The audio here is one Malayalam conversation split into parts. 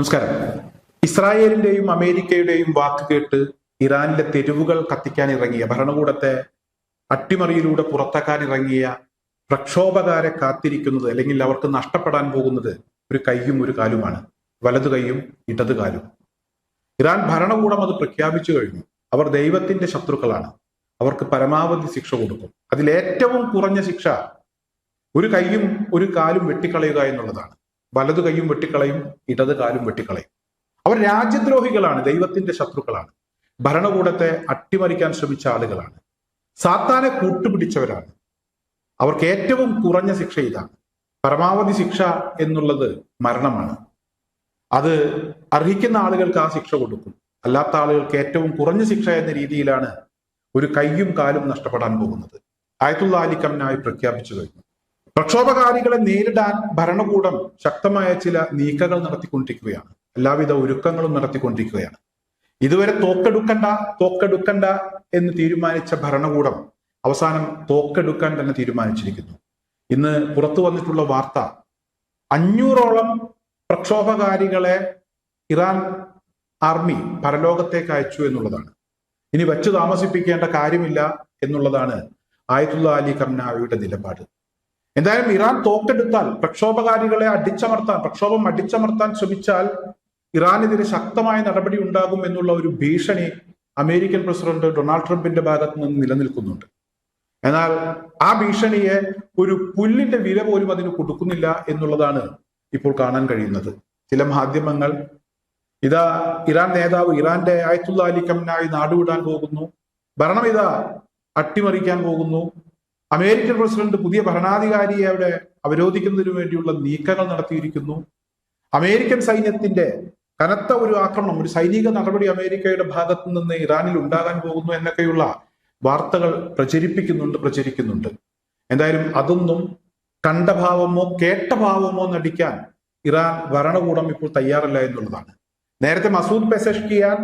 നമസ്കാരം. ഇസ്രായേലിന്റെയും അമേരിക്കയുടെയും വാക്ക് കേട്ട് ഇറാനിലെ തെരുവുകൾ കത്തിക്കാൻ ഇറങ്ങിയ ഭരണകൂടത്തെ അട്ടിമറിയിലൂടെ പുറത്താക്കാൻ ഇറങ്ങിയ പ്രക്ഷോഭകാരെ കാത്തിരിക്കുന്നത് അല്ലെങ്കിൽ അവർക്ക് നഷ്ടപ്പെടാൻ പോകുന്നത് ഒരു കൈയും ഒരു കാലുമാണ്. വലതു കൈയും ഇടതു കാലും. ഇറാൻ ഭരണകൂടം അത് പ്രഖ്യാപിച്ചു കഴിഞ്ഞു. അവർ ദൈവത്തിന്റെ ശത്രുക്കളാണ്. അവർക്ക് പരമാവധി ശിക്ഷ കൊടുക്കും. അതിലേറ്റവും കുറഞ്ഞ ശിക്ഷ ഒരു കൈയും ഒരു കാലും വെട്ടിക്കളയുക എന്നുള്ളതാണ്. വലതു കൈയും വെട്ടിക്കളയും ഇടത് കാലും വെട്ടിക്കളയും. അവർ രാജ്യദ്രോഹികളാണ് ദൈവത്തിന്റെ ശത്രുക്കളാണ്. ഭരണകൂടത്തെ അട്ടിമറിക്കാൻ ശ്രമിച്ച ആളുകളാണ്. സാത്താനെ കൂട്ടുപിടിച്ചവരാണ്. അവർക്ക് ഏറ്റവും കുറഞ്ഞ ശിക്ഷ ഇതാണ്. പരമാവധി ശിക്ഷ എന്നുള്ളത് മരണമാണ്. അത് അർഹിക്കുന്ന ആളുകൾക്ക് ആ ശിക്ഷ കൊടുക്കും. അല്ലാത്ത ആളുകൾക്ക് ഏറ്റവും കുറഞ്ഞ ശിക്ഷ എന്ന രീതിയിലാണ് ഒരു കൈയും കാലും നഷ്ടപ്പെടാൻ പോകുന്നത്. ആയത്തുള്ള അലി കംനായി പ്രഖ്യാപിച്ചു കഴിഞ്ഞു. പ്രക്ഷോഭകാരികളെ നേരിടാൻ ഭരണകൂടം ശക്തമായ ചില നീക്കങ്ങൾ നടത്തിക്കൊണ്ടിരിക്കുകയാണ്. എല്ലാവിധ ഒരുക്കങ്ങളും നടത്തിക്കൊണ്ടിരിക്കുകയാണ്. ഇതുവരെ തോക്കെടുക്കണ്ട തോക്കെടുക്കണ്ട എന്ന് തീരുമാനിച്ച ഭരണകൂടം അവസാനം തോക്കെടുക്കാൻ തന്നെ തീരുമാനിച്ചിരിക്കുന്നു. ഇന്ന് പുറത്തു വന്നിട്ടുള്ള വാർത്ത അഞ്ഞൂറോളം പ്രക്ഷോഭകാരികളെ ഇറാൻ ആർമി പരലോകത്തേക്ക് അയച്ചു എന്നുള്ളതാണ്. ഇനി വച്ചു താമസിപ്പിക്കേണ്ട കാര്യമില്ല എന്നുള്ളതാണ് ആയത്തുള്ള അലി കർണാവിയുടെ നിലപാട്. എന്തായാലും ഇറാൻ തോക്കെടുത്താൽ പ്രക്ഷോഭകാരികളെ അടിച്ചമർത്താൻ പ്രക്ഷോഭം അടിച്ചമർത്താൻ ശ്രമിച്ചാൽ ഇറാനെതിരെ ശക്തമായ നടപടി ഉണ്ടാകും എന്നുള്ള ഒരു ഭീഷണി അമേരിക്കൻ പ്രസിഡന്റ് ഡൊണാൾഡ് ട്രംപിന്റെ ഭാഗത്ത് നിന്ന് നിലനിൽക്കുന്നുണ്ട്. എന്നാൽ ആ ഭീഷണിയെ ഒരു പുല്ലിന്റെ വില പോലും അതിന് കൊടുക്കുന്നില്ല എന്നുള്ളതാണ് ഇപ്പോൾ കാണാൻ കഴിയുന്നത്. ചില മാധ്യമങ്ങൾ ഇതാ ഇറാൻ നേതാവ് ഇറാന്റെ ആയത്തുള്ള അലി കംനായി നാടുവിടാൻ പോകുന്നു. ഭരണം ഇതാ അട്ടിമറിക്കാൻ പോകുന്നു. അമേരിക്കൻ പ്രസിഡന്റ് പുതിയ ഭരണാധികാരിയെ അവിടെ അവരോധിക്കുന്നതിനു വേണ്ടിയുള്ള നീക്കങ്ങൾ നടത്തിയിരിക്കുന്നു. അമേരിക്കൻ സൈന്യത്തിന്റെ കനത്ത ഒരു ആക്രമണം ഒരു സൈനിക നടപടി അമേരിക്കയുടെ ഭാഗത്തു നിന്ന് ഇറാനിൽ ഉണ്ടാകാൻ പോകുന്നു എന്നൊക്കെയുള്ള വാർത്തകൾ പ്രചരിപ്പിക്കുന്നുണ്ട് പ്രചരിക്കുന്നുണ്ട്. എന്തായാലും അതൊന്നും കണ്ട ഭാവമോ കേട്ട ഭാവമോ നടിക്കാൻ ഇറാൻ ഭരണകൂടം ഇപ്പോൾ തയ്യാറല്ല എന്നുള്ളതാണ്. നേരത്തെ മസൂദ് പെസഷ്കിയാൻ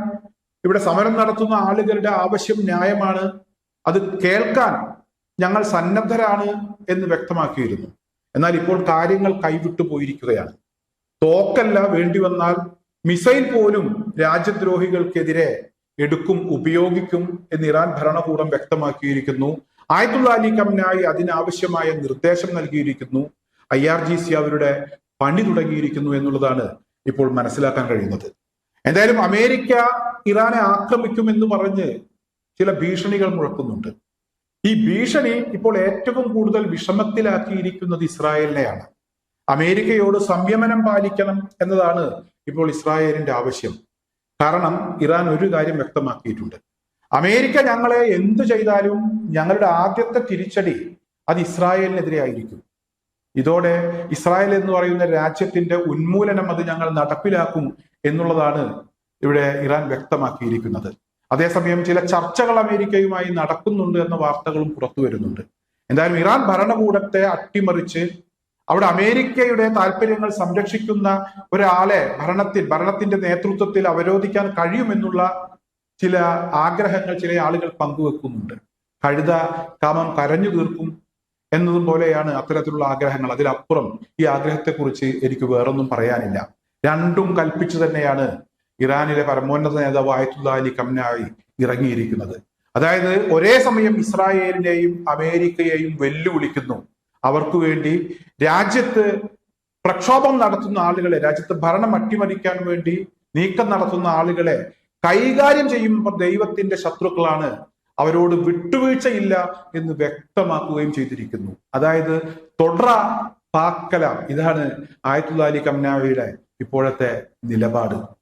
ഇവിടെ സമരം നടത്തുന്ന ആളുകളുടെ ആവശ്യം ന്യായമാണ്. അത് കേൾക്കാൻ ഞങ്ങൾ സന്നദ്ധരാണ് എന്ന് വ്യക്തമാക്കിയിരുന്നു. എന്നാൽ ഇപ്പോൾ കാര്യങ്ങൾ കൈവിട്ടു പോയിരിക്കുകയാണ്. തോക്കല്ല വേണ്ടി വന്നാൽ മിസൈൽ പോലും രാജ്യദ്രോഹികൾക്കെതിരെ എടുക്കും ഉപയോഗിക്കും എന്ന് ഇറാൻ ഭരണകൂടം വ്യക്തമാക്കിയിരിക്കുന്നു. ആയത്തുള്ള അലി കമ്മിനായി അതിനാവശ്യമായ നിർദ്ദേശം നൽകിയിരിക്കുന്നു. ഐ ആർ ജി സി അവരുടെ പണി തുടങ്ങിയിരിക്കുന്നു എന്നുള്ളതാണ് ഇപ്പോൾ മനസ്സിലാക്കാൻ കഴിയുന്നത്. എന്തായാലും അമേരിക്ക ഇറാനെ ആക്രമിക്കുമെന്ന് പറഞ്ഞ് ചില ഭീഷണികൾ മുഴക്കുന്നുണ്ട്. ഈ ഭീഷണി ഇപ്പോൾ ഏറ്റവും കൂടുതൽ വിഷമത്തിലാക്കിയിരിക്കുന്നത് ഇസ്രായേലിനെയാണ്. അമേരിക്കയോട് സംയമനം പാലിക്കണം എന്നതാണ് ഇപ്പോൾ ഇസ്രായേലിന്റെ ആവശ്യം. കാരണം ഇറാൻ ഒരു കാര്യം വ്യക്തമാക്കിയിട്ടുണ്ട്. അമേരിക്ക ഞങ്ങളെ എന്തു ചെയ്താലും ഞങ്ങളുടെ ആദ്യത്തെ തിരിച്ചടി അത് ഇസ്രായേലിനെതിരെ ആയിരിക്കും. ഇതോടെ ഇസ്രായേൽ എന്ന് പറയുന്ന രാജ്യത്തിന്റെ ഉന്മൂലനം അത് ഞങ്ങൾ നടപ്പിലാക്കും എന്നുള്ളതാണ് ഇവിടെ ഇറാൻ വ്യക്തമാക്കിയിരിക്കുന്നത്. അതേസമയം ചില ചർച്ചകൾ അമേരിക്കയുമായി നടക്കുന്നുണ്ട് എന്ന വാർത്തകളും പുറത്തു വരുന്നുണ്ട്. എന്തായാലും ഇറാൻ ഭരണകൂടത്തെ അട്ടിമറിച്ച് അവിടെ അമേരിക്കയുടെ താല്പര്യങ്ങൾ സംരക്ഷിക്കുന്ന ഒരാളെ ഭരണത്തിൽ ഭരണത്തിന്റെ നേതൃത്വത്തിൽ അവരോധിക്കാൻ കഴിയുമെന്നുള്ള ചില ആഗ്രഹങ്ങൾ ചില ആളുകൾ പങ്കുവെക്കുന്നുണ്ട്. കഴുത കാമം കരഞ്ഞു തീർക്കും എന്നതും പോലെയാണ് അത്തരത്തിലുള്ള ആഗ്രഹങ്ങൾ. അതിലപ്പുറം ഈ ആഗ്രഹത്തെക്കുറിച്ച് എനിക്ക് വേറൊന്നും പറയാനില്ല. രണ്ടും കൽപ്പിച്ചു തന്നെയാണ് ഇറാനിലെ പരമോന്നത നേതാവ് ആയത്തുള്ള അലി കംനായി ഇറങ്ങിയിരിക്കുന്നത്. അതായത് ഒരേ സമയം ഇസ്രായേലിനെയും അമേരിക്കയെയും വെല്ലുവിളിക്കുന്നു. അവർക്ക് വേണ്ടി രാജ്യത്ത് പ്രക്ഷോഭം നടത്തുന്ന ആളുകളെ രാജ്യത്ത് ഭരണം അട്ടിമറിക്കാൻ വേണ്ടി നീക്കം നടത്തുന്ന ആളുകളെ കൈകാര്യം ചെയ്യുമ്പോൾ ദൈവത്തിന്റെ ശത്രുക്കളാണ്. അവരോട് വിട്ടുവീഴ്ചയില്ല എന്ന് വ്യക്തമാക്കുകയും ചെയ്തിരിക്കുന്നു. അതായത് തുടറ പാക്കല ഇതാണ് ആയത്തുള്ള അലി കംനാവിയുടെ ഇപ്പോഴത്തെ നിലപാട്.